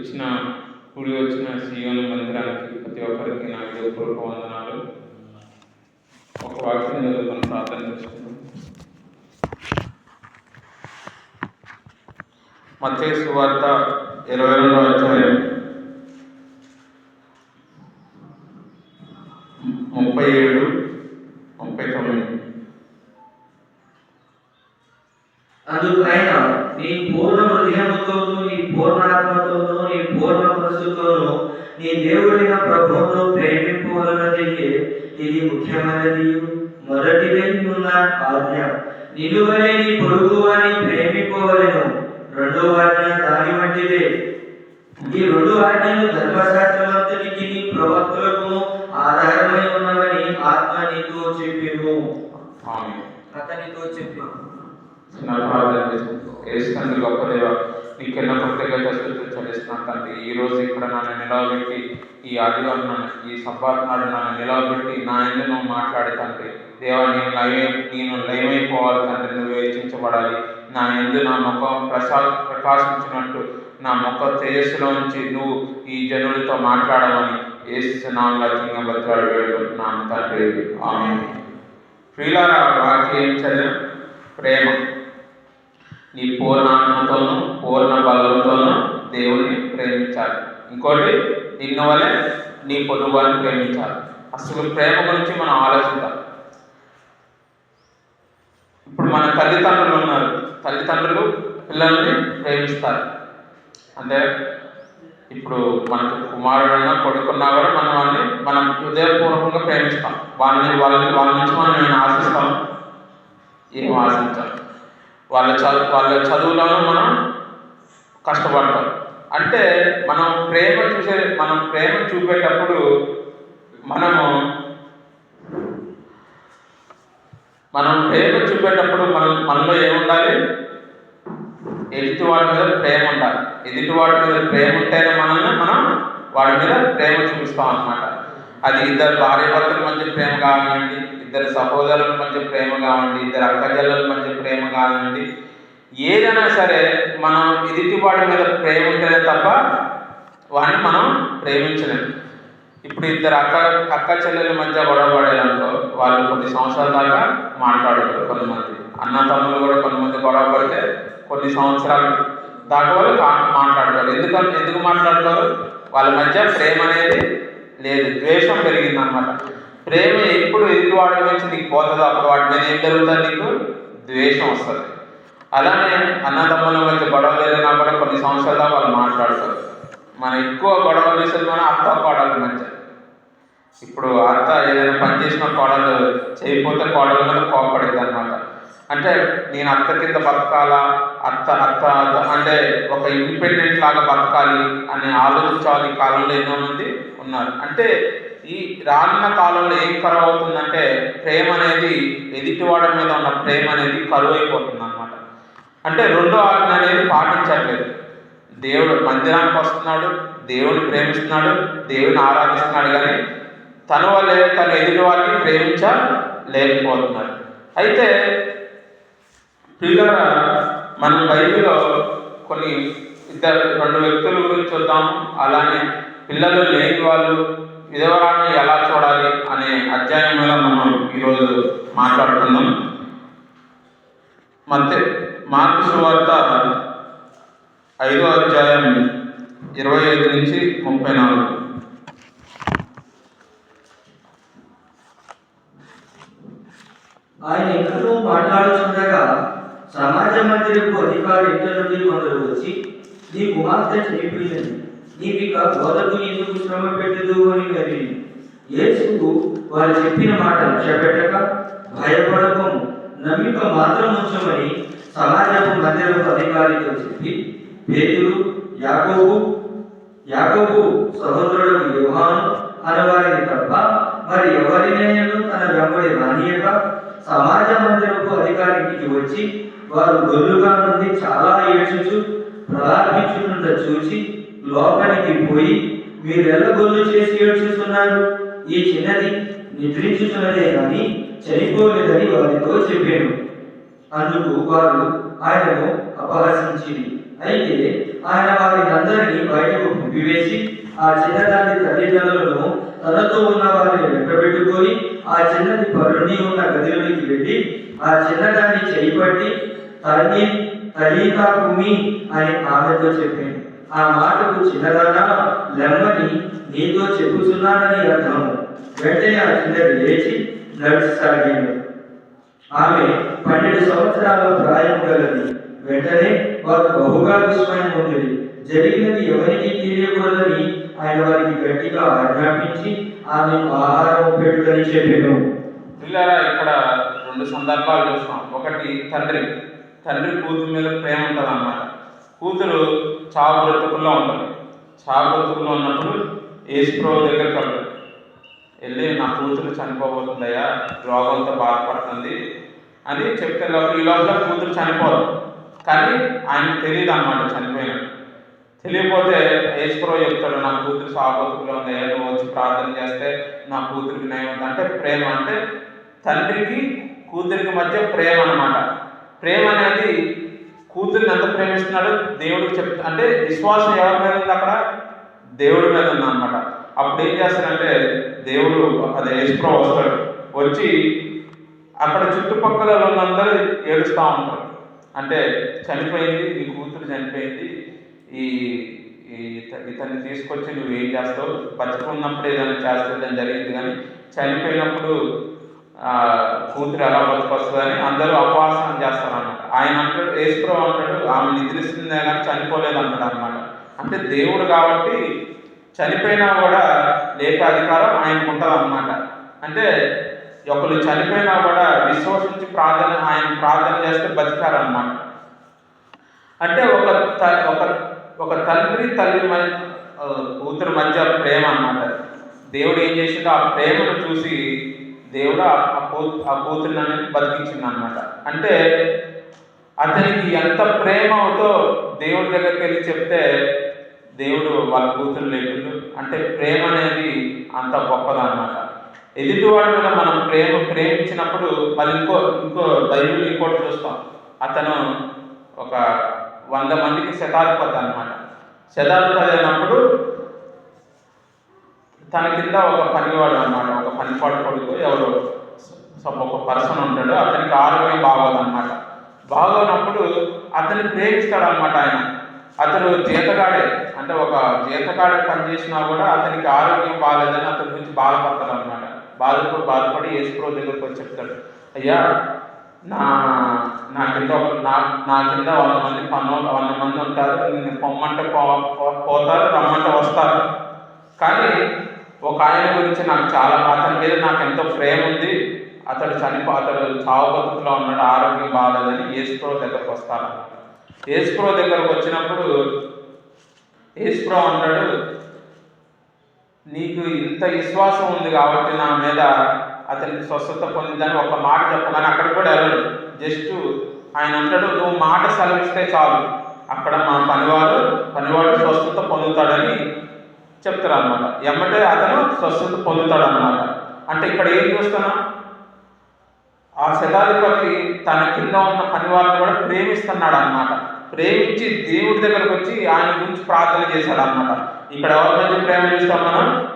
వచ్చిన కూడి వచ్చిన సీఎం మందిరానికి ప్రతి ఒక్కరికి నా పూర్వక వందనాలు. ఒక వాక్యం మనం ప్రార్థన చేసుకున్నాం మత్తయి సువార్త ఇరవై రెండవ అధ్యాయం ముప్పై ఏడు ఆత్మ నీతో చెప్పిను. ఆమె. అతనితో చెప్పిను. ఏసుకంది గొప్ప దేవ. నీకెన్నో కృతజ్ఞత స్థుతులు చెల్లిస్తున్నాను తండ్రి. ఈ రోజు ఇక్కడ నన్ను నిలవబెట్టి ఈ ఆదివారం నన్ను ఈ సంపాదన నాడు నన్ను నిలవబెట్టి నా ఎందు నువ్వు మాట్లాడే తండ్రి. దేవా నేను లైవ్ నేను లైవ్ అయిపోవాలి తండ్రి. నువ్వు హెచ్చించబడాలి నా ఎందు నా ముఖం ప్రసా ప్రకాశించినట్టు నా ముఖ తేజస్సులో నుంచి నువ్వు ఈ జనులతో మాట్లాడమని ఏసు చిన్న భద్రాలు వేడుకుంటున్నాను తండ్రి. ఆమె ప్రియులారా వాక్యం చదివిన ప్రేమ. నీ పూర్ణ ఆత్మతోనూ పూర్ణ బలంతోనూ దేవుణ్ణి ప్రేమించాలి. ఇంకోటి నిన్న వలె నీ పొరుగువారిని ప్రేమించాలి. అసలు ప్రేమ గురించి మనం ఆలోచిద్దాం. ఇప్పుడు మన తల్లిదండ్రులు ఉన్నారు. తల్లిదండ్రులు పిల్లల్ని ప్రేమిస్తారు. అంటే ఇప్పుడు మనకు కుమారుడైనా కొడుకున్నా కూడా మనం వాళ్ళని మనం హృదయపూర్వకంగా ప్రేమిస్తాం. వాళ్ళని వాళ్ళని వాళ్ళ నుంచి మనం ఏమైనా ఆశిస్తాం? ఏం ఆశించాలి? వాళ్ళ చదువు వాళ్ళ చదువులను మనం కష్టపడతాం. అంటే మనం ప్రేమ చూసే మనం ప్రేమ చూపేటప్పుడు మనము మనం ప్రేమ చూపేటప్పుడు మనం మనలో ఏముండాలి? ఎదుటి వాడి మీద ప్రేమ ఉండాలి. ఎదుటి వాడి మీద ప్రేమ ఉంటేనే మనల్ని మనం వాడి మీద ప్రేమ చూపిస్తాం అనమాట అది ఇద్దరు భార్య భర్తల మధ్య ప్రేమ కానివ్వండి ఇద్దరు సహోదరుల మధ్య ప్రేమ కానివ్వండి ఇద్దరు అక్కజల్లల మధ్య ప్రేమ కానివ్వండి ఏదైనా సరే మనం ఎదుటి వాడి మీద ప్రేమ ఉంటేనే తప్ప వాడిని మనం ప్రేమించలేము. ఇప్పుడు ఇద్దరు అక్క అక్క చెల్లెల మధ్య గొడవ పడేదనుకో వాళ్ళు కొన్ని సంవత్సరాల దాకా మాట్లాడతారు కొంతమంది. అన్న తమ్ముళ్ళు కూడా కొంతమంది గొడవ పడితే కొన్ని సంవత్సరాలు దాకా వాళ్ళు మాట్లాడతారు. ఎందుకంటే ఎందుకు మాట్లాడతారు? వాళ్ళ మధ్య ప్రేమ అనేది లేదు. ద్వేషం పెరిగింది అనమాట ప్రేమ ఎప్పుడు ఎదుటివాడి నుంచి నీకు పోతుందో అప్పుడు వాటి మీద ఏం జరుగుతుంది నీకు? ద్వేషం వస్తుంది. అలానే అన్నదమ్ముల మధ్య గొడవ లేదన్నా కూడా కొన్ని సంవత్సరాల వాళ్ళు మాట్లాడతారు. మనం ఎక్కువ గొడవ చేసేది మన అత్త కోడలు మధ్య ఇప్పుడు అత్త ఏదైనా పని చేసిన కోడలు చేయకపోతే కోడలు మీద కోపడింది అనమాట అంటే నేను అత్త కింద బతకాలా అత్త అత్త అంటే ఒక ఇండిపెండెంట్ లాగా బతకాలి అని ఆలోచించాలి ఈ కాలంలో ఎన్నో మంది ఉన్నారు. అంటే ఈ రానున్న కాలంలో ఏం కరువు అవుతుందంటే ప్రేమ అనేది ఎదుటివాడ మీద ఉన్న ప్రేమ అనేది కరువు అయిపోతుంది అనమాట అంటే రెండో ఆజ్ఞ అనేది పాటించట్లేదు. దేవుడు మందిరానికి వస్తున్నాడు దేవుడిని ప్రేమిస్తున్నాడు దేవుని ఆరాధిస్తున్నాడు కానీ తన వల్లే తన ఎదుటి వారిని ప్రేమించలేకపోతున్నాడు. అయితే పిల్లల మన బైబిల్లో కొన్ని ఇద్దరు రెండు వ్యక్తుల గురించి చూద్దాం. అలానే పిల్లలు లేని వాళ్ళు విధవరాన్ని ఎలా చూడాలి అనే అధ్యాయం మీద మనం ఈరోజు మాట్లాడుకుందాం. మధ్య మార్పు సువార్త ఐదో అధ్యాయం ఇరవై ఐదు నుంచి ముప్పై నాలుగు. ఆయన ఇంకనూ మాట్లాడుతుండగా సమాజ మందిరపు అధికారి ఇంట నుండి కొందరు వచ్చి నీ కుమార్తె చనిపోయింది. నీవిక బోధకు ఎందుకు శ్రమ పెట్టదు? అని మరి యేసుకు వారు చెప్పిన మాట లక్ష్యపెట్టక భయపడకము. నమ్మిక మాత్రం ఉంచమని సమాజపు మందిరపు అధికారితో చెప్పి పేతులు యాకోబు యాకోబు సహోదరుడు యోహాను అనవారిని తప్ప మరి ఎవరినైనా తన వెంబడి రానియక సమాజ మందిరపు అధికారికి వచ్చి వారు గొల్లుగా నుండి చాలా ఏడ్చుచు ప్రార్థించుకుంట చూచి లోపలికి పోయి మీరెల్ల గొల్లు చేసి ఏడ్చుతున్నారు ఈ చిన్నది నిద్రించుతున్నదే కానీ చనిపోలేదని వారితో చెప్పాను. అందుకు వారు ఆయనను అపహసించింది అయితే ఆయన వారిని అందరినీ బయటకు పంపివేసి ఆ చిన్నదాని తల్లిదండ్రులను తనతో ఉన్న వారిని వెంటబెట్టుకొని ఆ చిన్నది పరుణి ఉన్న గదిలోనికి వెళ్ళి ఆ చిన్నదాన్ని చేపట్టి తల్లి తల్లికా భూమి అని ఆమెతో చెప్పింది ఆ మాటకు చిన్నదానా లెమ్మని నీతో చెప్పుచున్నానని అర్థము. వెంటనే ఆ చిన్నది లేచి నడిచసాగింది ఆమె పన్నెండు సంవత్సరాల ప్రాయం గలది. వెంటనే వారు బహుగా విస్మయం పొందిరి. జరిగినది ఎవరికి తెలియకూడదని ఆయన వారికి గట్టిగా ఆజ్ఞాపించి ఆమె ఆహారం పెట్టుదని చెప్పాను. పిల్లరా ఇక్కడ రెండు సందర్భాలు చూస్తాం ఒకటి తండ్రి. తండ్రి కూతురు మీద ప్రేమ ఉంటుంది అన్నమాట కూతురు చావు బ్రతుకుల్లో ఉంటుంది. చావు బ్రతుకుల్లో ఉన్నప్పుడు ఏసుప్రభు దగ్గరికి వెళ్తాడు వెళ్ళి నా కూతురు చనిపోబోతుందయ్యా. రోగంతో బాధపడుతుంది అని చెప్తే లోపల ఈ లోపల కూతురు చనిపోదు. కానీ ఆయనకు తెలియదు అన్నమాట చనిపోయినట్టు తెలియకపోతే యేసుప్రభు చెప్తాడు నా కూతురు సాగుతులో ఉంది నువ్వు వచ్చి ప్రార్థన చేస్తే నా కూతురికి నయం అంటే ప్రేమ అంటే తండ్రికి కూతురికి మధ్య ప్రేమ అనమాట ప్రేమ అనేది కూతురిని ఎంత ప్రేమిస్తున్నాడో దేవుడికి చెప్ అంటే విశ్వాసం ఎవరి మీద ఉంది అక్కడ? దేవుడి మీద ఉంది అనమాట అప్పుడు ఏం చేస్తాడంటే దేవుడు అదే యేసుప్రభు వస్తాడు. వచ్చి అక్కడ చుట్టుపక్కల వాళ్ళందరూ ఏడుస్తూ ఉంటారు. అంటే చనిపోయింది నీ కూతురు చనిపోయింది ఈ ఈ ఇతన్ని తీసుకొచ్చి నువ్వు ఏం చేస్తావు? బతుకున్నప్పుడు ఏదైనా చేస్తుందని జరిగింది కానీ చనిపోయినప్పుడు కూతురు ఎలా బతుకొస్తుందని అందరూ అపవాసనం చేస్తారు అన్నమాట ఆయన అంటాడు యేసుప్రభు అంటాడు ఆమె నిద్రిస్తుందే కానీ చనిపోలేదు అన్నాడు అనమాట అంటే దేవుడు కాబట్టి చనిపోయినా కూడా లేక అధికారం ఆయనకు ఉంటుంది అనమాట అంటే ఒకరు చనిపోయినా కూడా విశ్వసించి ప్రార్థన ఆయన ప్రార్థన చేస్తే బతికారన్నమాట. అంటే ఒక త- ఒక ఒక తండ్రి తల్లి మధ్య కూతురు మధ్య ప్రేమ అన్నమాట. దేవుడు ఏం చేసిండో ఆ ప్రేమను చూసి దేవుడు ఆ ఆ ఆ అనేది బతికించింది అనమాట అంటే అతనికి ఎంత ప్రేమ దేవుడి దగ్గరికి వెళ్ళి చెప్తే దేవుడు వాళ్ళ కూతురు లేకుండా అంటే ప్రేమ అనేది అంత గొప్పదన్నమాట. ఎదుటివాడు మీద మనం ప్రేమ ప్రేమించినప్పుడు మళ్ళీ ఇంకో ఇంకో బైబిల్ ఇంకోటి చూస్తాం. అతను ఒక వంద మందికి శతాధిపతి అనమాట శతాధిపతి అయినప్పుడు తన కింద ఒక పనివాడు అనమాట ఒక పనిపాడు కొడుకు ఎవరు ఒక పర్సన్ ఉంటాడు. అతనికి ఆరోగ్యం బాగోదన్నమాట బాగోనప్పుడు అతన్ని ప్రేమిస్తాడు అనమాట ఆయన. అతను జీతగాడే. అంటే ఒక జీతగాడే పని చేసినా కూడా అతనికి ఆరోగ్యం బాగాలేదని అతని గురించి బాధపడతాడు అనమాట బాధపడి బాధపడి యేసుప్రభు దగ్గరికి వచ్చి చెప్తాడు. అయ్యా నా నా కింద నా నా కింద వంద మంది పన్ను వంద మంది ఉంటారు. నేను పొమ్మంటే పోతారు రమ్మంటే వస్తారు. కానీ ఒక ఆయన గురించి నాకు చాలా అతని మీద నాకు ఎంతో ప్రేమ ఉంది. అతడు చనిపో అతడు చావు బతుకులో ఉన్నాడు. ఆరోగ్యం బాగాలేదని ఏసుప్రో దగ్గరకు వస్తాను. ఏసుప్రో దగ్గరకు వచ్చినప్పుడు ఏసుప్రో అన్నాడు నీకు ఇంత విశ్వాసం ఉంది కాబట్టి నా మీద అతనికి స్వస్థత పొందిందని ఒక మాట చెప్పగానే అక్కడ కూడా వెళ్ళడు జస్ట్ ఆయన అంటాడు నువ్వు మాట సెలవిస్తే చాలు. అక్కడ మా పనివాడు పనివాడు స్వస్థత పొందుతాడని చెప్తారు అనమాట ఎమ్మటే అతను స్వస్థత పొందుతాడు అనమాట అంటే ఇక్కడ ఏం చూస్తున్నాం? ఆ శతాధిపతి తన కింద ఉన్న పనివారిని కూడా ప్రేమిస్తున్నాడు అనమాట ప్రేమించి దేవుడి దగ్గరకు వచ్చి ఆయన గురించి ప్రార్థన చేశాడు అనమాట ఇక్కడ ఎవరి మధ్య ప్రేమ చూస్తాం మనం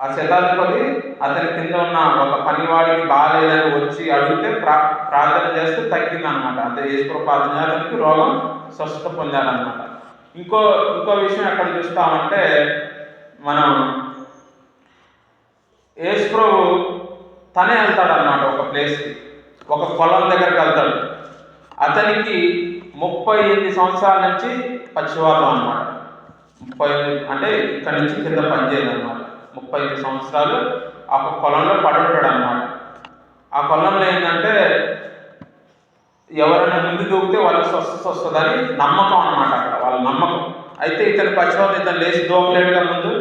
ఆ శతాధిపతి అతని కింద ఉన్న ఒక పనివాడికి బాగాలేదని వచ్చి అడిగితే ప్రా ప్రార్థన చేస్తే తగ్గిందనమాట అంటే యేసు ప్రార్థన అతనికి రోగం స్వస్థత పొందాడనమాట ఇంకో ఇంకో విషయం ఎక్కడ చూస్తామంటే మనం యేసు తనే వెళ్తాడనమాట ఒక ప్లేస్కి. ఒక పొలం దగ్గరికి వెళ్తాడు. అతనికి ముప్పై ఎనిమిది సంవత్సరాల నుంచి పక్షవాతం అన్నమాట. ముప్పై అంటే ఇక్కడ నుంచి కింద పనిచేయదు అనమాట ముప్పై ఐదు సంవత్సరాలు ఆ పొలంలో పడి ఉంటాడు అనమాట ఆ పొలంలో ఏంటంటే ఎవరైనా ముందు దూకితే వాళ్ళకి స్వస్థత వస్తుందని నమ్మకం అన్నమాట అక్కడ వాళ్ళ నమ్మకం. అయితే ఇతని పక్షవాతం ఇతను లేచి దూకలేడుగా ముందు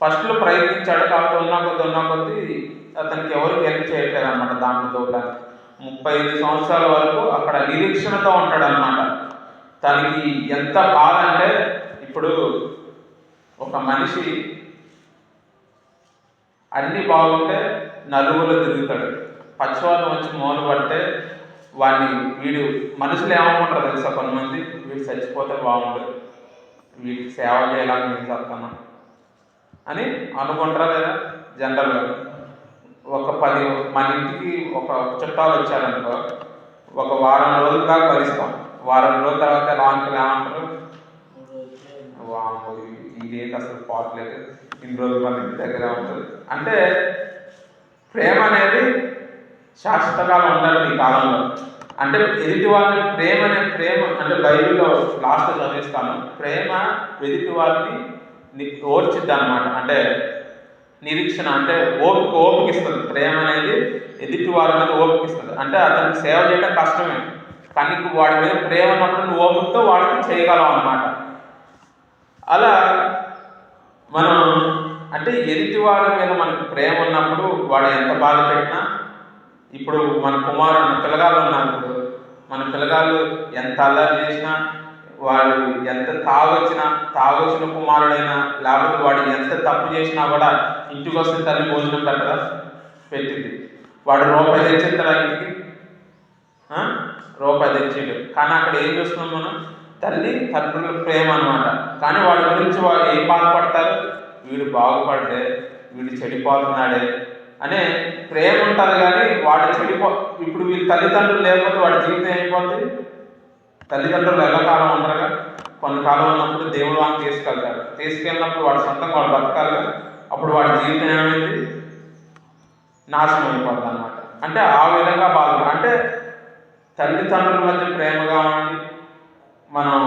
ఫస్ట్లో ప్రయత్నించాడు కాకపోతే ఉన్నా కొద్ది ఉన్నా కొద్ది అతనికి ఎవరు హెల్ప్ చేయట్లేదు అనమాట దాంట్లో దూకడానికి. ముప్పై ఐదు సంవత్సరాల వరకు అక్కడ నిరీక్షణతో ఉంటాడు అనమాట తనకి ఎంత బాధ అంటే ఇప్పుడు ఒక మనిషి అన్ని బాగుంటే నలుగులో తిరుగుతాడు. పచ్చవాళ్ళు వచ్చి మూల పడితే వాడిని వీడు మనుషులు ఏమనుకుంటారు తెలుసా కొంతమంది? వీడు చచ్చిపోతే బాగుంటుంది వీడికి సేవ చేయాలని నేను చెప్తాను అని అనుకుంటారా లేదా? జనరల్గా. ఒక పది మన ఇంటికి ఒక చుట్టాలు వచ్చారనుకో ఒక వారం రోజుల దాకా భరిస్తాం. వారం రోజుల తర్వాత లాంటి ఏమంటారు? ఇదేంటి అసలు పోవట్లేదు ఇన్ని రోజులు మన ఇంటి దగ్గర ఉంటుంది. అంటే ప్రేమ అనేది శాశ్వతకాలం ఉండాలి ఈ కాలంలో. అంటే ఎదుటి వాళ్ళని ప్రేమ అనే ప్రేమ అంటే బైబిల్లో లాస్ట్ చదివిస్తాను. ప్రేమ ఎదుటి వాళ్ళని ఓర్చిద్ది అనమాట అంటే నిరీక్షణ అంటే ఓపిక ఓపికిస్తుంది. ప్రేమ అనేది ఎదుటి వాళ్ళ మీద ఓపికిస్తుంది. అంటే అతనికి సేవ చేయడం కష్టమే. కానీ వాడి మీద ప్రేమ ఉన్నప్పుడు నువ్వు ఓపికతో వాడికి చేయగలవు అనమాట అలా మనం అంటే ఎదుటి వాడి మీద మనకు ప్రేమ ఉన్నప్పుడు వాడు ఎంత బాధ పెట్టినా ఇప్పుడు మన కుమారుడు మన పిల్లగాళ్ళు మన పిల్లగాళ్ళు ఎంత అల్లరి చేసినా వాడు ఎంత తాగొచ్చినా తాగొచ్చిన కుమారుడైనా లేకపోతే వాడు ఎంత తప్పు చేసినా కూడా ఇంటికి వస్తే తల్లి భోజనం పెట్టదా పెట్టింది. వాడు రూపాయి తెచ్చిస్తారా ఇంటికి? రూపాయి తెచ్చిండు కానీ అక్కడ ఏం చూస్తున్నాం మనం? తల్లి తండ్రుల ప్రేమ అనమాట కానీ వాడి గురించి వాడు ఏం బాధపడతారు? వీడు బాగుపడలే వీడు చెడిపోతున్నాడే అనే ప్రేమ ఉంటుంది కానీ వాడు చెడిపో ఇప్పుడు వీళ్ళ తల్లిదండ్రులు లేకపోతే వాడి జీవితం అయిపోతుంది తల్లిదండ్రులు ఎల్లకాలం ఉండరుగా. కొన్ని కాలం ఉన్నప్పుడు దేవుడు వాడిని తీసుకెళ్తారు తీసుకెళ్ళినప్పుడు వాడు సొంతంగా వాడు బతకాలిగా. అప్పుడు వాడి జీవితం ఏమైంది? నాశనం అయిపోతుంది అనమాట అంటే ఆ విధంగా బాధ అంటే తల్లిదండ్రుల మధ్య ప్రేమగా ఉండి మనం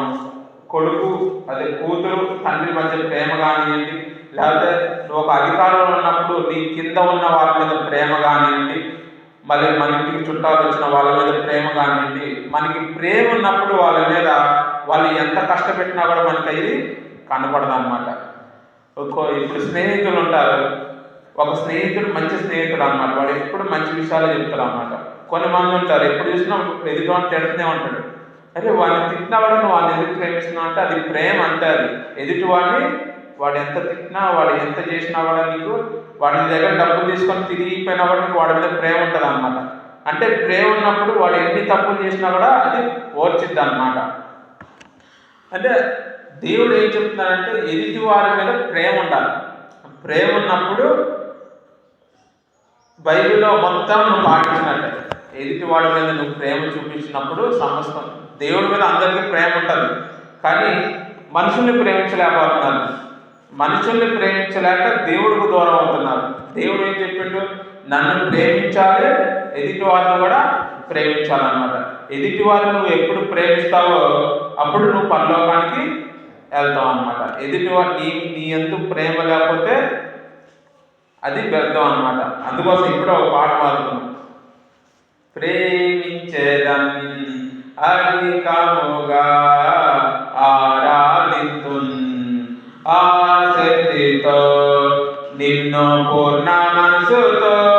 కొడుకు అదే కూతురు తండ్రి మధ్య ప్రేమ కానివ్వండి లేకపోతే నువ్వు ఒక అధికారంలో ఉన్నప్పుడు నీ కింద ఉన్న వాళ్ళ మీద ప్రేమ కానివ్వండి మళ్ళీ మన ఇంటికి చుట్టాలు వచ్చిన వాళ్ళ మీద ప్రేమ కానివ్వండి మనకి ప్రేమ ఉన్నప్పుడు వాళ్ళ మీద వాళ్ళు ఎంత కష్టపెట్టినా కూడా మనకి అది కనపడదు అనమాట ఒక్కో ఇప్పుడు స్నేహితులు ఉంటారు ఒక స్నేహితుడు మంచి స్నేహితుడు అన్నమాట. వాడు ఎప్పుడు మంచి విషయాలు చెప్తారు అనమాట కొన్ని మంది ఉంటారు ఎప్పుడు చూసినా ఎదుటి వాడిని తిడుతూనే ఉంటాడు. అరే వాడిని తిట్టినా కూడా నువ్వు వాడిని ఎందుకు ప్రేమిస్తున్నావు అంటే అది ప్రేమ అంటే అది. ఎదుటి వాడిని వాడు ఎంత తిట్టినా వాడు ఎంత చేసినా కూడా నీకు వాడి దగ్గర డబ్బులు తీసుకొని తిరిగిపోయినా కూడా నీకు వాడి మీద ప్రేమ ఉంటుంది అనమాట అంటే ప్రేమ ఉన్నప్పుడు వాడు ఎన్ని తప్పులు చేసినా కూడా అది ఓర్చిద్ది అనమాట అంటే దేవుడు ఏం చెప్తున్నాడంటే ఎదుటి వారి మీద ప్రేమ ఉండాలి. ప్రేమ ఉన్నప్పుడు బైబిల్లో మొత్తం నువ్వు పాటించినట్టే. ఎదుటి వాడి మీద నువ్వు ప్రేమ చూపించినప్పుడు సమస్తం దేవుడి మీద అందరికీ ప్రేమ ఉంటుంది. కానీ మనుషుల్ని ప్రేమించలేకపోతున్నారు. మనుషుల్ని ప్రేమించలేక దేవుడికి దూరం అవుతున్నారు. దేవుడు ఏం చెప్పిండు? నన్ను ప్రేమించాలి ఎదుటి వారిని కూడా ప్రేమించాలన్నమాట. ఎదుటి వారిని నువ్వు ఎప్పుడు ప్రేమిస్తావో అప్పుడు నువ్వు పరలోకానికి వెళ్తావు అనమాట ఎదుటి వారి నీ నీ ఎందుకు ప్రేమ లేకపోతే అది వ్యర్థం అనమాట అందుకోసం ఇప్పుడు ఒక పాట పాడుతున్నాం. ప్రేమించేదాన్ని हरि कमुगा आराधितुन्। आसतितो मन पूर्णमनसुतो।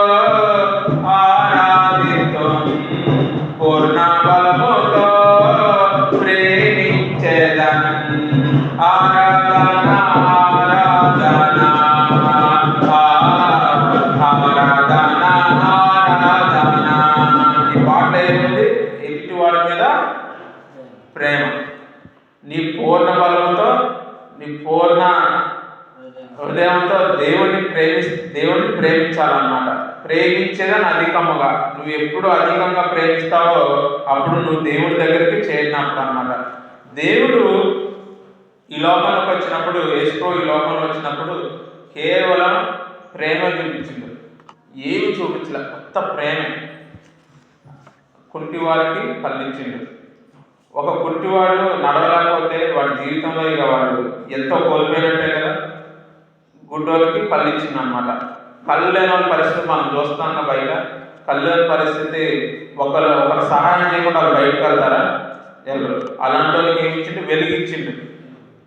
అలాంటి వాళ్ళకి ఏమి ఇచ్చిండు? వెలిగించిండు.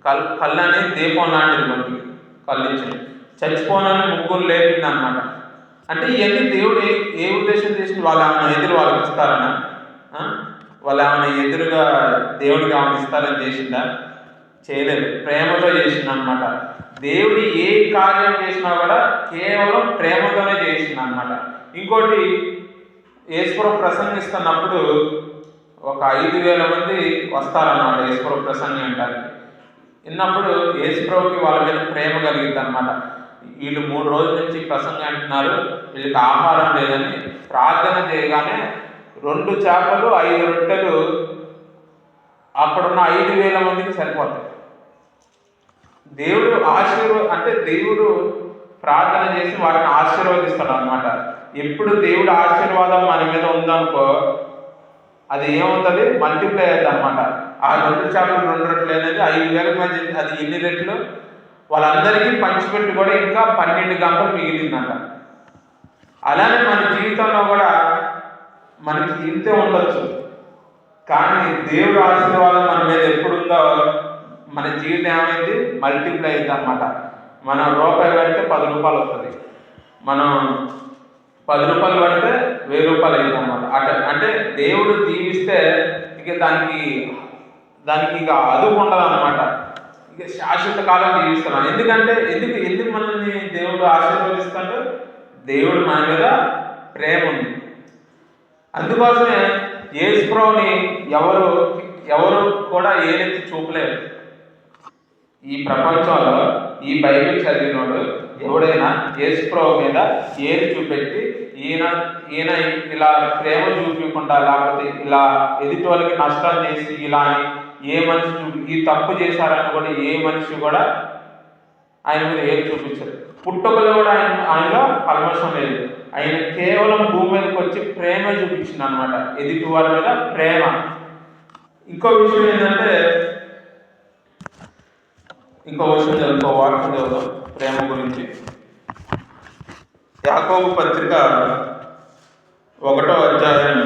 కల్ కళ్ళు అనేది దీపం లాంటిది మనకి కళ్ళు ఇచ్చిండు చచ్చిపోనని ముగ్గురు లేపింది అనమాట అంటే ఇవన్నీ దేవుడు ఏ ఏ ఉద్దేశం చేసి వాళ్ళు ఆమె ఎదురు వాళ్ళకి ఇస్తారనా? వాళ్ళు ఆమె ఎదురుగా దేవుడికి ఆమె ఇస్తారని చేసిందా చేయలేదు. ప్రేమతో చేసింది అనమాట దేవుడు ఏ కార్యం చేసినా కూడా కేవలం ప్రేమతోనే చేసింది అనమాట ఇంకోటి ఈశ్వరం ప్రసంగిస్తున్నప్పుడు ఒక ఐదు వేల మంది వస్తారన్నమాట యేసుప్రభు ప్రసంగం వినడానికి విన్నప్పుడు యేసుప్రభుకి వాళ్ళ మీద ప్రేమ కలిగింది అనమాట వీళ్ళు మూడు రోజుల నుంచి ప్రసంగం అంటున్నారు వీళ్ళకి ఆహారం లేదని ప్రార్థన చేయగానే రెండు చేపలు ఐదు రొట్టెలు అక్కడున్న ఐదు వేల మందికి సరిపోతాయి. దేవుడు ఆశీర్వ అంటే దేవుడు ప్రార్థన చేసి వాటిని ఆశీర్వదిస్తాడు అనమాట ఎప్పుడు దేవుడు ఆశీర్వాదం మన మీద ఉందనుకో అది ఏమవుతుంది మల్టిప్లై అయ్యింది అనమాట ఆ రెండు చేపలు రెండు రెట్లు అనేది ఐదు వేల మంది అది ఎన్ని రెట్లు? వాళ్ళందరికీ పంచిపెట్టి కూడా ఇంకా పన్నెండు గంటలు మిగిలిందంట. అలానే మన జీవితంలో కూడా మనకి ఇంతే ఉండొచ్చు. కానీ దేవుడు ఆశీర్వాదం మన మీద ఎప్పుడు ఉందో మన జీవితం ఏమైంది? మల్టిప్లై అయింది అనమాట మనం రూపాయి పెడితే పది రూపాయలు వస్తుంది. మనం పది రూపాయలు పడితే వెయ్యి రూపాయలు అయింది అనమాట అట అంటే దేవుడు దీవిస్తే ఇక దానికి దానికి ఇక అదుపు ఉండదు అనమాట ఇక శాశ్వత కాలం జీవిస్తున్నాను ఎందుకంటే ఎందుకు ఎందుకు మనల్ని దేవుడు ఆశీర్వదిస్తాడు? దేవుడు మన మీద ప్రేమ ఉంది. అందుకోసమే ఏసుప్రోని ఎవరు ఎవరు కూడా ఏదైతే చూపలేరు. ఈ ప్రపంచంలో ఈ బైబిల్ చదివినోడు ఎవడైనా ఏసుప్రో మీద ఏది చూపెట్టి ఈయన ఈయన ఇలా ప్రేమ చూపించకుండా లేకపోతే ఇలా ఎదుటి వాళ్ళకి నష్టం చేసి ఇలా అని ఏ మనిషి ఈ తప్పు చేశారని కూడా ఏ మనిషి కూడా ఆయన మీద ఏది చూపించదు పుట్టుకలో కూడా ఆయన ఆయనలో కల్మషం లేదు. ఆయన కేవలం భూమి మీదకి వచ్చి ప్రేమ చూపించింది అనమాట ఎదుటి వాళ్ళ మీద ప్రేమ. ఇంకో విషయం ఏంటంటే ఇంకో విషయం చదువుకో వాక్యం చదువుదాం ప్రేమ గురించి. యాకోబు పత్రిక ఒకటో అధ్యాయం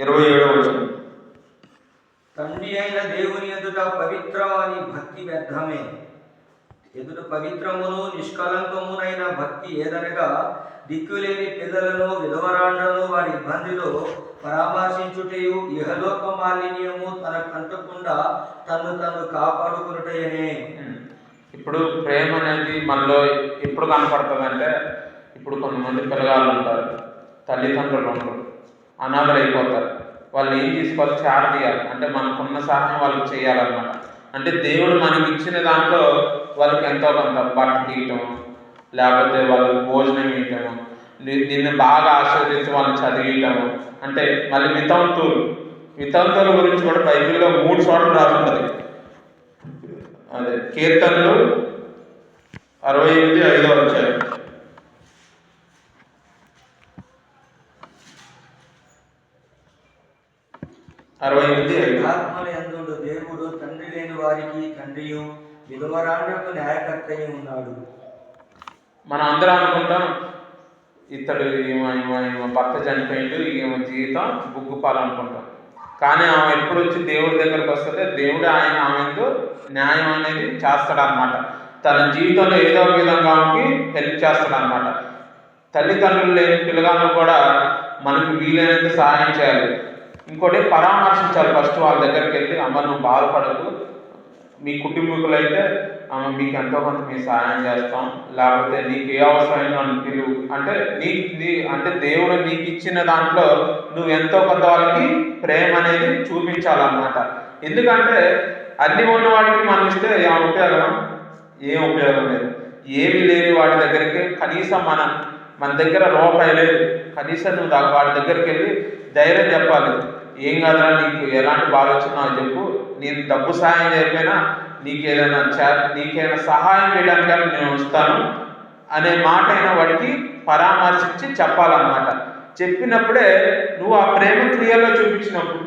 ఇరవై ఏడవ వచనం. తండ్రి అయిన దేవుని ఎదుట పవిత్రమని భక్తి వ్యర్థమే. ఎదుట పవిత్రమును నిష్కలంకమునైన భక్తి ఏదనగా దిక్కులేని పిల్లలను విధవరాండ్రను వారి ఇబ్బందిలో పరామర్శించుటయు ఇహలోక మాలిన్యము తన కంటకుండా తన్ను తను కాపాడుకునుటయనే. ఇప్పుడు ప్రేమ అనేది మనలో ఎప్పుడు కనపడుతుంది అంటే ఇప్పుడు కొంతమంది పిల్లగాళ్ళు ఉంటారు తల్లిదండ్రులు ఉండరు అనాథలు అయిపోతారు. వాళ్ళు ఏం తీసుకోవాలి? చేరదీయాలి అంటే మనకున్న సహాయం వాళ్ళకి చేయాలన్నమాట. అంటే దేవుడు మనకి ఇచ్చిన దాంట్లో వాళ్ళకి ఎంతో కొంత బట్ట తీయటం లేకపోతే వాళ్ళకి భోజనం ఇవ్వటము నిన్ను బాగా ఆశీర్వదించి వాళ్ళని చదివించటము అంటే మళ్ళీ వితంతులు వితంతుల గురించి కూడా బైబిల్లో మూడు చోట్ల రాసి ఉంటుంది అదే కీర్తనలు అరవై ఎనిమిది ఐదో వచ్చాయి అరవై ఎనిమిది ఐదు. ఆత్మల యందుడు దేవుడు తండ్రి లేని వారికి తండ్రియు విధవరాండ్రకు న్యాయకర్తయ్య ఉన్నాడు. మనం అందరం అనుకుంటాం ఇతడు ఈమె ఈమె భర్త చనిపోయిండు ఈమె జీవితం బుగ్గుపాలు అనుకుంటాం. కానీ ఆమె ఎప్పుడు వచ్చి దేవుడి దగ్గరకు వస్తే దేవుడు ఆయన ఆమెకు న్యాయం అనేది చేస్తాడనమాట తన జీవితంలో ఏదో ఒక విధంగా ఆమెకి హెల్ప్ చేస్తాడనమాట తల్లిదండ్రులు లేని పిల్లగాళ్ళు కూడా మనకు వీలైనంత సహాయం చేయాలి. ఇంకోటి పరామర్శించాలి ఫస్ట్ వాళ్ళ దగ్గరికి వెళ్ళి అమ్మ నువ్వు బాధపడకు. మీ కుటుంబీకులు అయితే మీకు ఎంతో కొంత మేము సహాయం చేస్తాం. లేకపోతే నీకు ఏ అవసరమైన పిలువు అంటే నీ నీ అంటే దేవుడు నీకు ఇచ్చిన దాంట్లో నువ్వు ఎంతో కొంత వాళ్ళకి ప్రేమ అనేది చూపించాలన్నమాట. ఎందుకంటే అన్ని ఉన్నవాడికి మనం ఇస్తే ఏం ఉపయోగం? ఏం ఉపయోగం లేదు. ఏమి లేని వాడి దగ్గరికి కనీసం మన మన దగ్గర రూపాయి లేదు. కనీసం నువ్వు వాడి దగ్గరికి వెళ్ళి ధైర్యం చెప్పాలి. ఏం కాదురా నీకు ఎలాంటి బాధ వచ్చినా చెప్పు. నేను డబ్బు సహాయం చేయకపోయినా నీకు ఏదైనా చే నీకేమైనా సహాయం చేయడానికైనా నేను వస్తాను అనే మాట అయినా వాడికి పరామర్శించి చెప్పాలన్నమాట. చెప్పినప్పుడే నువ్వు ఆ ప్రేమ క్రియలో చూపించినప్పుడు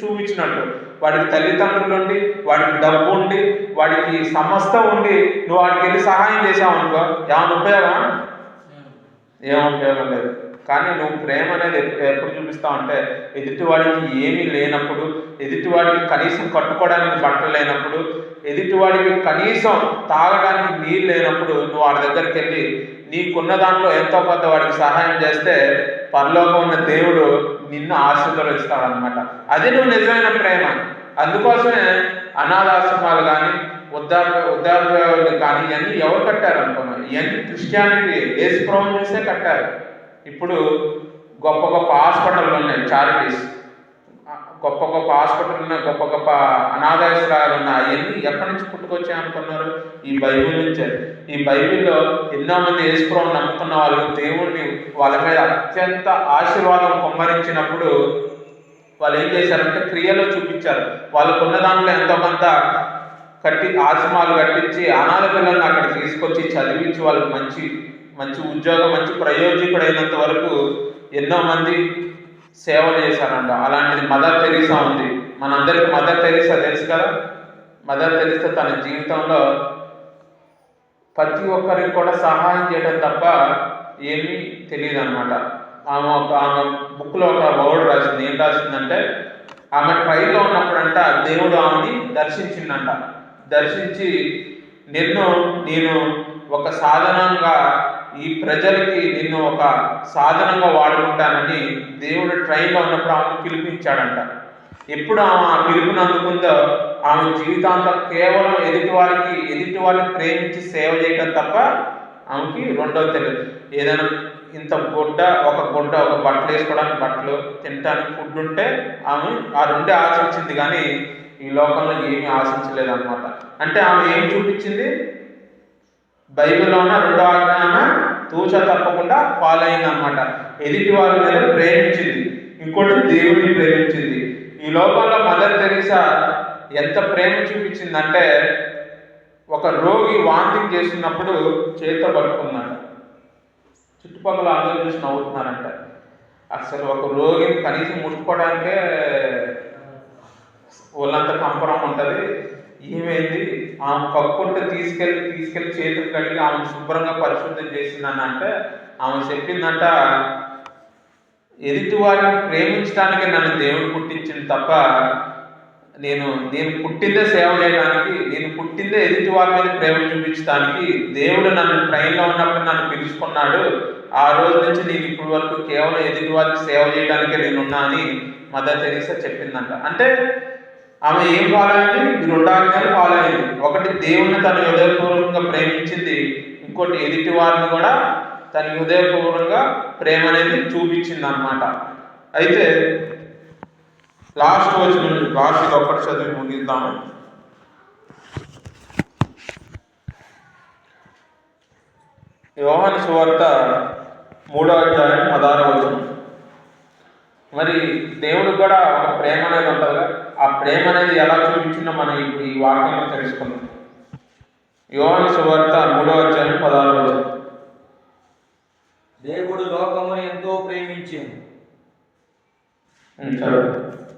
చూపించినట్టు. వాడికి తల్లిదండ్రులు ఉండి వాడికి డబ్బు ఉండి వాడికి సమస్తం ఉండి నువ్వు వాడికి వెళ్ళి సహాయం చేసావు అనుకో ఏమైనా ఉపయోగం ఏం ఉపయోగం లేదు. కానీ నువ్వు ప్రేమ అనేది ఎప్పుడు చూపిస్తావు అంటే ఎదుటివాడికి ఏమీ లేనప్పుడు ఎదుటివాడికి కనీసం కట్టుకోవడానికి బట్టలు లేనప్పుడు ఎదుటివాడికి కనీసం తాగడానికి నీళ్ళు లేనప్పుడు నువ్వు వాడి దగ్గరికి వెళ్ళి నీకున్న దాంట్లో ఎంతో కొంత వాడికి సహాయం చేస్తే పరలోకం ఉన్న దేవుడు నిన్ను ఆశీర్వదిస్తాడనమాట అది నువ్వు నిజమైన ప్రేమ. అందుకోసమే అనాథాశ్రమాలు కానీ వృద్ధాప్య వృద్ధాప్యాలు కానీ ఇవన్నీ ఎవరు కట్టారు అనుకున్నాను ఇవన్నీ క్రిస్టియానిటీ ఏసు చేసే కట్టారు. ఇప్పుడు గొప్ప గొప్ప హాస్పిటల్ ఉన్నాయి చారిటీస్ గొప్ప గొప్ప హాస్పిటల్ ఉన్నాయి గొప్ప గొప్ప అనాథాశ్రయాలు ఉన్నాయి అవన్నీ ఎక్కడి నుంచి పుట్టుకొచ్చాయి అనుకున్నారు ఈ బైబిల్ నుంచే. ఈ బైబిల్లో ఎన్నో మంది యేసుప్రభు నమ్ముకున్న వాళ్ళు దేవుణ్ణి వాళ్ళ మీద అత్యంత ఆశీర్వాదం కుమ్మరించినప్పుడు వాళ్ళు ఏం చేశారంటే క్రియలో చూపించారు. వాళ్ళకున్న దాంట్లో ఎంతో కొంత కట్టి ఆశ్రమాలు కట్టించి అనాథ పిల్లల్ని అక్కడ తీసుకొచ్చి చదివించి వాళ్ళకి మంచి మంచి ఉద్యోగం మంచి ప్రయోజకుడైనంత వరకు ఎన్నో మంది సేవలు చేశారంట. అలాంటిది మదర్ తెరీసా ఉంది. మనందరికి మదర్ తెరీసా తెలుసు కదా? మదర్ తెరీసా తన జీవితంలో ప్రతి ఒక్కరికి కూడా సహాయం చేయడం తప్ప ఏమీ తెలియదు అనమాట ఆమె ఒక ఆమె బుక్లో ఒక వర్డ్ రాసింది. ఏం రాసిందంటే ఆమె ట్రైల్లో ఉన్నప్పుడంట దేవుడు ఆమెని దర్శించిందంట. దర్శించి నిన్ను నేను ఒక సాధనంగా ఈ ప్రజలకి నిన్ను ఒక సాధనంగా వాడుకుంటానని దేవుడు ట్రైన్లో ఉన్నప్పుడు ఆమెను పిలిపించాడంట. ఎప్పుడు ఆమె ఆ పిలుపుని అందుకుందో ఆమె జీవితాంతం కేవలం ఎదుటి వారికి ఎదుటి వారిని ప్రేమించి సేవ చేయడం తప్ప ఆమెకి రెండో తెలియదు. ఏదైనా ఇంత గుడ్డ ఒక గుడ్డ ఒక బట్టలు వేసుకోవడానికి బట్టలు తినడానికి ఫుడ్ ఉంటే ఆమె ఆ రెండే ఆశించింది కానీ ఈ లోకంలో ఏమీ ఆశించలేదు అనమాట అంటే ఆమె ఏం చూపించింది? బైబిల్లో ఉన్న రెండో ఆజ్ఞ తూచ తప్పకుండా ఫాలో అయింది అనమాట ఎదుటి వారి మీద ప్రేమించింది ఇంకోటి దేవుడిని ప్రేమించింది. ఈ లోకంలో మదర్ తెరీసా ఎంత ప్రేమ చూపించిందంటే ఒక రోగి వాంతింగ్ చేస్తున్నప్పుడు చేతితో పట్టుకున్నాడు. చుట్టుపక్కల అందరూ చూసి నవ్వుతున్నారంట. అసలు ఒక రోగిని కనీసం ముట్టుకోవడానికే ఒళ్ళంతా కంపరం ఉంటుంది ఏమైంది ఆమె కప్పుంట తీసుకెళ్ళి తీసుకెళ్ళి చేతులు కడిగి ఆమెను శుభ్రంగా పరిశుద్ధం చేసిందనంటే ఆమె చెప్పిందంట ఎదుటి వారిని ప్రేమించడానికి నన్ను దేవుడు పుట్టించింది తప్ప నేను నేను పుట్టిందే సేవ చేయడానికి నేను పుట్టిందే ఎదుటి వారి మీద ప్రేమ చూపించడానికి దేవుడు నన్ను ట్రైన్లో ఉన్నప్పుడు నన్ను పిలుచుకున్నాడు. ఆ రోజు నుంచి నేను ఇప్పటి వరకు కేవలం ఎదుటి వారికి సేవ చేయడానికే నేనున్నా అని మదర్ తెరీసా చెప్పిందంట. అంటే ఆమె ఏం ఫాలో అయింది ఈ రెండు ఆజ్ఞలు ఫాలో అయింది ఒకటి దేవుణ్ణి తన హృదయపూర్వకంగా ప్రేమించింది. ఇంకోటి ఎదుటి వారిని కూడా తన హృదయపూర్వకంగా ప్రేమ అనేది చూపించింది అనమాట అయితే లాస్ట్ వచ్చిన లాస్ట్ ఇది ఒక్కటి చదివి ముగిద్దాము. యోహన సువార్త మూడో అధ్యాయం పదహారవ వచనం. మరి దేవుడికి కూడా ఒక ప్రేమ అనేది ఉంటుంది కదా ఆ ప్రేమ అనేది ఎలా చూపించిందో మనం ఇప్పుడు ఈ వాక్యంలో తెలుసుకుందాం. యోహాను సువార్త మూడో అధ్యాయం పదహారవ వచనం. దేవుడు లోకమును ఎంతో ప్రేమించింది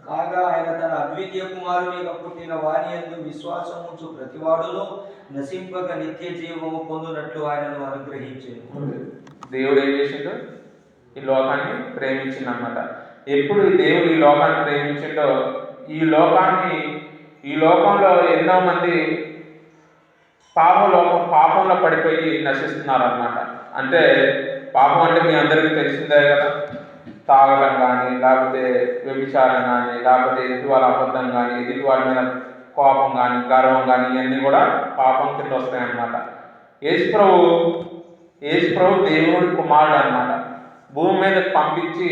కాగా ఆయన తన అద్వితీయ కుమారునిగా పుట్టిన వాని యందు విశ్వాసం ఉంచు ప్రతివాడును నశింపక నిత్య జీవము పొందునట్లు ఆయనను అనుగ్రహించాను. దేవుడు ఏం చేసిండు? ఈ లోకాన్ని ప్రేమించిండు అనమాట ఎప్పుడు ఈ దేవుడు ఈ లోకాన్ని ప్రేమించిండో ఈ లోకాన్ని ఈ లోకంలో ఎన్నో మంది పాపంలో పాపంలో పడిపోయి నశిస్తున్నారన్నమాట. అంటే పాపం అంటే మీ అందరికీ తెలిసిందే కదా. తాగడం కానీ లేకపోతే వ్యభిచారం కానీ లేకపోతే ఎదుటి వాళ్ళ అబద్ధం కానీ ఎదుటి వాళ్ళ మీద కోపం కానీ గర్వం కానీ ఇవన్నీ కూడా పాపం కింద వస్తాయన్నమాట. యేసు ప్రభు యేసు ప్రభు దేవుడి కుమారుడు అన్నమాట భూమి మీద పంపించి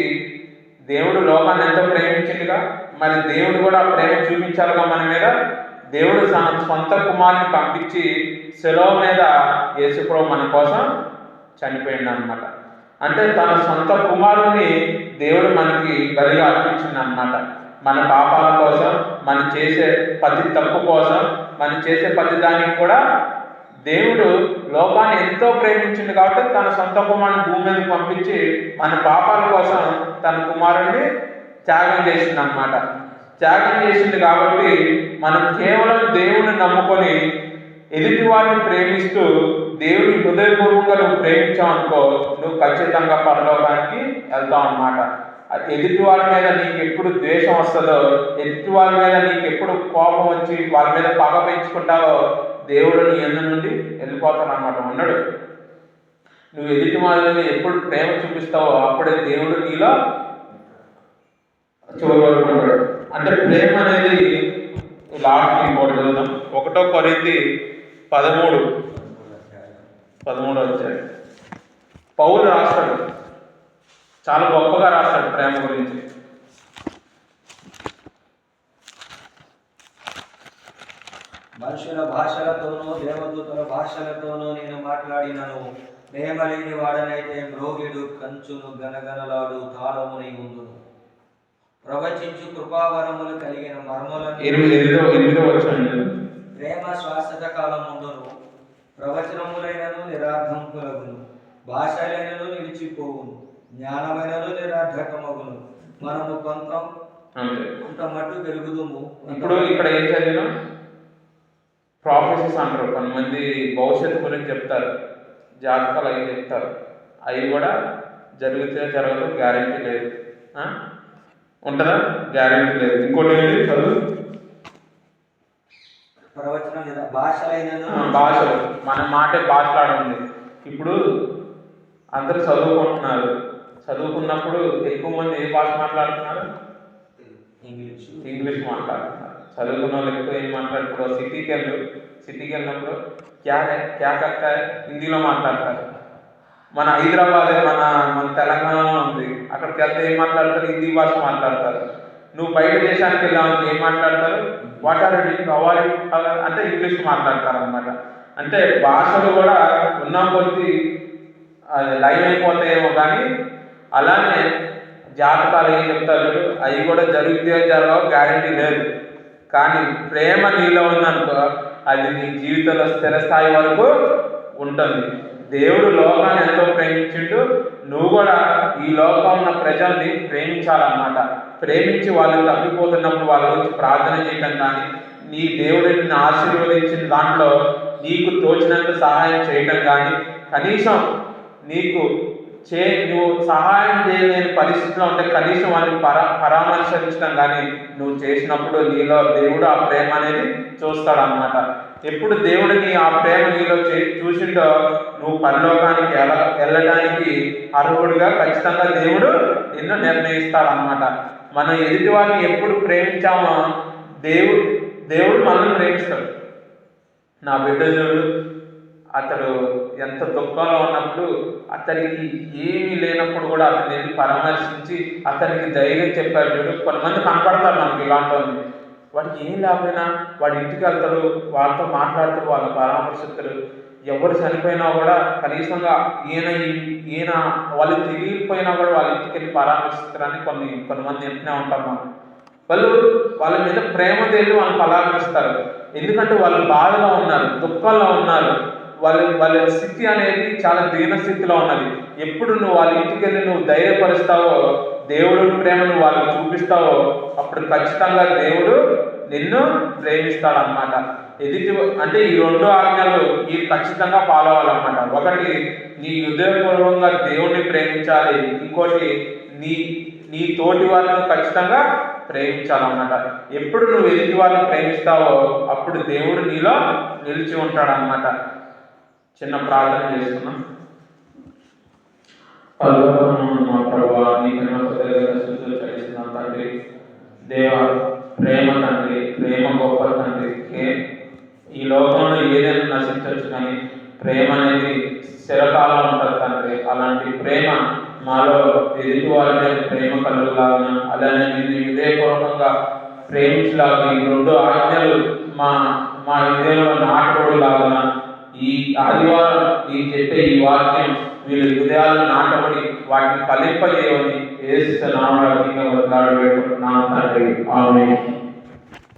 దేవుడు లోకాన్ని ఎంతో ప్రేమించిందిగా మరి దేవుడు కూడా ప్రేమ చూపించాలిగా మన మీద? దేవుడు తన సొంత కుమారుని పంపించి సెలవు మీద యేసుప్రభు మన కోసం చనిపోయింది అనమాట అంటే తన సొంత కుమారుని దేవుడు మనకి బలిగా అర్పించింది అనమాట మన పాపాల కోసం మనం చేసే ప్రతి తప్పు కోసం మనం చేసే ప్రతి దానికి కూడా దేవుడు లోకాన్ని ఎంతో ప్రేమించింది కాబట్టి తన సొంత కుమారుని భూమి మీదకి పంపించి మన పాపాల కోసం తన కుమారుణ్ణి త్యాగం చేసింది అనమాట త్యాగం చేసింది కాబట్టి మనం కేవలం దేవుని నమ్ముకొని ఎదుటి వారిని ప్రేమిస్తూ దేవుని హృదయపూర్వకంగా నువ్వు ప్రేమించావు అనుకో నువ్వు ఖచ్చితంగా పరలోకానికి వెళ్తావు అనమాట ఎదుటి వారి మీద నీకు ఎప్పుడు ద్వేషం వస్తుందో ఎదుటి వారి మీద నీకు ఎప్పుడు కోపం వచ్చి వాళ్ళ మీద పగ పెంచుకుంటావో దేవుడు నీ ఎందు నుండి వెళ్ళిపోతాను అనమాట ఉన్నాడు. నువ్వు ఎదుటి వారి మీద ఎప్పుడు ప్రేమ చూపిస్తావో అప్పుడే దేవుడు నీలో చూడగలుగుతున్నాడు అంటే ప్రేమ అనేది లాస్ట్ ఇంకోటి చదువుదాం ఒకటో పరిధి పదమూడు. పదమూడు వచ్చాయి పౌలు రాస్తాడు. చాలా గొప్పగా రాస్తాడు ప్రేమ గురించి. మనుషుల భాషలతోనూ దేవదూతల భాషలతోనూ నేను మాట్లాడినను. ప్రేమ లేని వాడనైతే మ్రోగిడు కంచును గనగనలాడు తాళమునై ఉండును. ప్రవచించు కృపావరములు కలిగిన మర్మలను ప్రేమ శాశ్వత కాలం ఉండును ప్రవచనములైనను నిరార్థంకులగును భాషలైనను నిలిచిపోవును జ్ఞానమైనను నిరార్థకమగును మనము కొంత కొంత మట్టు పెరుగుదుము. ఇప్పుడు ఇక్కడ ఏం చదివినా? ప్రాఫెసెస్ అంటారు. కొంతమంది భవిష్యత్తు గురించి చెప్తారు. జాతకాలు అవి చెప్తారు. అవి కూడా జరిగితే జరగదు గ్యారంటీ లేదు? ఉంటుందా? గ్యారంటీ లేదు. ఇంకోటి ఏంటి చదువు. ప్రవచనం ఆ, భాషలు. మన మాటే భాషలాడుంది ఇప్పుడు అందరూ చదువుకుంటున్నారు. చదువుకున్నప్పుడు ఎక్కువ మంది ఏ భాష మాట్లాడుతున్నారు? ఇంగ్లీష్. ఇంగ్లీష్ మాట్లాడుతున్నారు. చదువుకున్న వాళ్ళు ఎక్కువ ఏం మాట్లాడుతారు సిటీకి వెళ్ళు. సిటీకి వెళ్ళినప్పుడు క్యా క్యా హై హిందీలో మాట్లాడతారు. మన హైదరాబాద్ మన మన తెలంగాణలో ఉంది. అక్కడికి వెళ్తే ఏం మాట్లాడతారు? హిందీ భాష మాట్లాడతారు. నువ్వు బయట దేశానికి వెళ్ళావు ఏం మాట్లాడతారు? వాట్ ఆర్ అవాయిడ్ అంటే ఇంగ్లీష్ మాట్లాడతారు అనమాట అంటే భాషలు కూడా ఉన్న కొద్దీ అది లైవ్ అయిపోతాయేమో కానీ అలానే జాతకాలు ఏం చెప్తారు అవి కూడా జరుగుతాయో జరగవు గ్యారంటీ లేదు. కానీ ప్రేమ నీలో ఉందనుకో అది నీ జీవితంలో స్థిర స్థాయి వరకు ఉంటుంది. దేవుడు లోకాన్ని ఎంతో ప్రేమించిండు. నువ్వు కూడా ఈ లోకం ఉన్న ప్రజల్ని ప్రేమించాలన్నమాట. ప్రేమించి వాళ్ళు తప్పిపోతున్నప్పుడు వాళ్ళ గురించి ప్రార్థన చేయటం కానీ నీ దేవుడు నిన్ను ఆశీర్వదించిన దాంట్లో నీకు తోచినంత సహాయం చేయటం కానీ కనీసం నీకు చే నువ్వు సహాయం చేయలేని పరిస్థితిలో ఉంటే కనీసం వాళ్ళని పరా పరామర్శించడం కానీ నువ్వు చేసినప్పుడు నీలో దేవుడు ఆ ప్రేమ అనేది చూస్తాడనమాట ఎప్పుడు దేవుడిని ఆ ప్రేమ నీలో చే చూసిండో నువ్వు పరలోకానికి ఎలా వెళ్ళడానికి అర్హుడుగా ఖచ్చితంగా దేవుడు నిన్ను నిర్ణయిస్తాడనమాట మనం ఎదుటి వారిని ఎప్పుడు ప్రేమించామో దేవుడు దేవుడు మనల్ని ప్రేమిస్తాడు. నా బిడ్డ చూడు అతడు ఎంత దుఃఖంలో ఉన్నప్పుడు అతనికి ఏమీ లేనప్పుడు కూడా అతన్ని వెళ్ళి పరామర్శించి అతనికి ధైర్యం చెప్పాడు చూడు. కొంతమంది కనపడతారు మనకి ఇలాంటి వాడికి ఏం లేకపోయినా వాడి ఇంటికి వెళ్తాడు వాళ్ళతో మాట్లాడతాడు వాళ్ళ పరామర్శిస్తాడు. ఎవరు చనిపోయినా కూడా కనీసంగా ఈయన ఈయన వాళ్ళు తిరిగిపోయినా కూడా వాళ్ళ ఇంటికి వెళ్ళి పరామర్శిస్తారని కొన్ని కొంతమంది వింటూనే ఉంటారు మనం వాళ్ళు వాళ్ళ మీద ప్రేమ తెలిసి వాళ్ళని పరామర్శిస్తారు. ఎందుకంటే వాళ్ళు బాధలో ఉన్నారు దుఃఖంలో ఉన్నారు. వాళ్ళ వాళ్ళ స్థితి అనేది చాలా దీన స్థితిలో ఉన్నది. ఎప్పుడు నువ్వు వాళ్ళ ఇంటికి వెళ్ళి నువ్వు ధైర్యపరుస్తావో దేవుడు ప్రేమను వాళ్ళకి చూపిస్తావో అప్పుడు ఖచ్చితంగా దేవుడు నిన్ను ప్రేమిస్తాడు అనమాట ఎదుటి అంటే ఈ రెండు ఆజ్ఞలు ఈ ఖచ్చితంగా ఫాలో అవ్వాలన్నమాట. ఒకటి నీ హృదయపూర్వకంగా దేవుణ్ణి ప్రేమించాలి. ఇంకోటి నీ నీ తోటి వాళ్ళను ఖచ్చితంగా ప్రేమించాలన్నమాట. ఎప్పుడు నువ్వు ఎదుటి వాళ్ళని ప్రేమిస్తావో అప్పుడు దేవుడు నీలో నిలిచి ఉంటాడన్నమాట. చిన్న ప్రార్థన చేసుకున్నాం. మా ప్రభా నీకు చెల్లిస్తున్నాం తండ్రి. దేవ ప్రేమ తండ్రి ప్రేమ గొప్ప తండ్రి. ఈ లోకంలో ఏదైనా నశించవచ్చు కానీ ప్రేమ అనేది స్థిరకాలం ఉంటుంది తండ్రి. అలాంటి ప్రేమ మాలో ఎదుటి వారి ప్రేమ కలుగులాగా అలానే నిన్ను హృదయపూర్వకంగా ప్రేమించలాగా ఈ రెండు ఆజ్ఞలు మా మా హృదయంలో లాగా ఈ ఆదివారం నేను చెప్పే ఈ వాక్యం వీళ్ళ హృదయాలను నాటబడి వాటిని ఫలింపజేయమని ఏసు నామరాజంగా వదలాడు తండ్రి. ఆమె